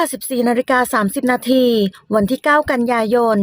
า 14นาฬิกา30 นาที วันที่ 9 กันยายน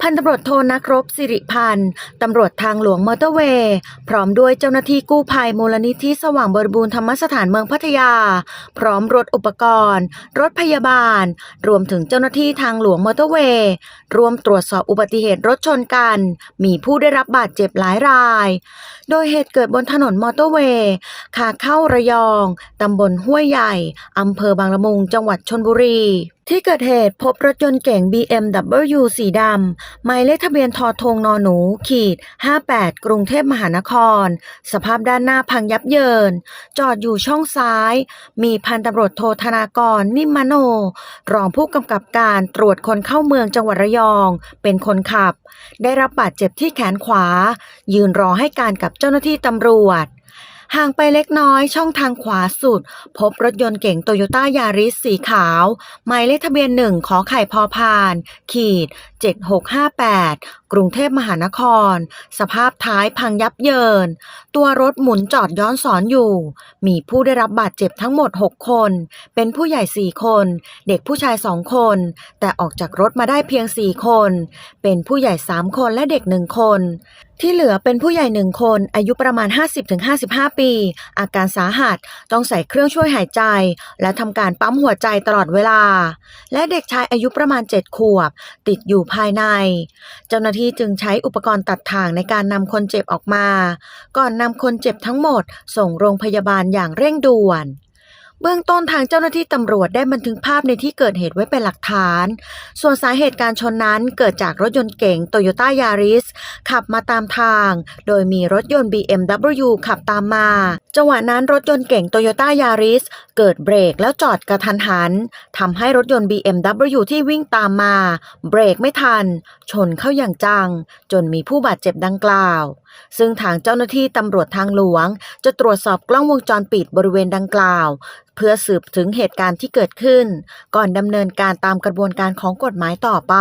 พันตำรวจโทนักรบสิริพันธ์ตำรวจทางหลวงมอเตอร์เวย์ พร้อมด้วยเจ้าหน้าที่กู้ภัยมูลนิธิสว่างบริบูรณ์ธรรมสถานเมืองพัทยา พร้อมรถอุปกรณ์ รถพยาบาล รวมถึงเจ้าหน้าที่ทางหลวงมอเตอร์เวย์ รวมตรวจสอบอุบัติเหตุรถชนกัน มีผู้ได้รับบาดเจ็บหลายราย โดยเหตุเกิดบนถนนมอเตอร์เวย์ขาเข้าระยองตำบลห้วยใหญ่อำเภอบางละมุงจังหวัดชนบุรีที่เกิดเหตุพบรถยนต์เก๋ง BMW สีดำหมายเลขทะเบียนทอทงนอหนู ขีด 58 กรุงเทพมหานคร สภาพด้านหน้าพังยับเยิน จอดอยู่ช่องซ้าย มีพันตำรวจโทธนากร นิมมโน รองผู้กำกับการตรวจคนเข้าเมืองจังหวัดระยอง เป็นคนขับ ได้รับบาดเจ็บที่แขนขวา ยืนรอให้การกับเจ้าหน้าที่ตำรวจ ห่างไปเล็กน้อยช่องทางขวาสุด พบรถยนต์เก๋งโตโยต้ายาริสสีขาว หมายเลขทะเบียนหนึ่งขอไข่พอพาน ขีด 7658 กรุงเทพมหานคร สภาพท้ายพังยับเยิน ตัวรถหมุนจอดย้อนสอนอยู่ มีผู้ได้รับบาดเจ็บทั้งหมด 6 คน เป็นผู้ใหญ่ 4 คน เด็กผู้ชาย 2 คน แต่ออกจากรถมาได้เพียง 4 คน เป็นผู้ใหญ่ 3 คนและเด็ก 1 คนที่เหลือเป็นผู้ใหญ่หนึ่งคน อายุประมาณ 50-55 ปี อาการสาหัสต้องใส่เครื่องช่วยหายใจ และทำการปั๊มหัวใจตลอดเวลา และเด็กชายอายุประมาณ 7 ขวบ ติดอยู่ภายใน เจ้าหน้าที่ที่จึงใช้อุปกรณ์ตัดถ่างในการนำคนเจ็บออกมา ก่อนนำคนเจ็บทั้งหมด ส่งโรงพยาบาลอย่างเร่งด่วน เบื้องต้นทางเจ้าหน้าที่ตำรวจได้บันทึกภาพในที่เกิดเหตุไว้เป็นหลักฐาน ส่วนสาเหตุการชนนั้นเกิดจากรถยนต์เก๋งโตโยต้ายาริสขับมาตามทาง โดยมีรถยนต์ BMW ขับตามมา จังหวะนั้นรถยนต์เก๋งโตโยต้ายาริสเกิดเบรกแล้วจอดกระทันหันทำให้รถยนต์ BMW ที่วิ่งตามมา เบรกไม่ทัน ชนเข้าอย่างจัง จนมีผู้บาดเจ็บดังกล่าว ซึ่งทางเจ้าหน้าที่ตำรวจทางหลวง จะตรวจสอบกล้องวงจรปิดบริเวณดังกล่าว เพื่อสืบถึงเหตุการณ์ที่เกิดขึ้น ก่อนดำเนินการตามกระบวนการของกฎหมายต่อไป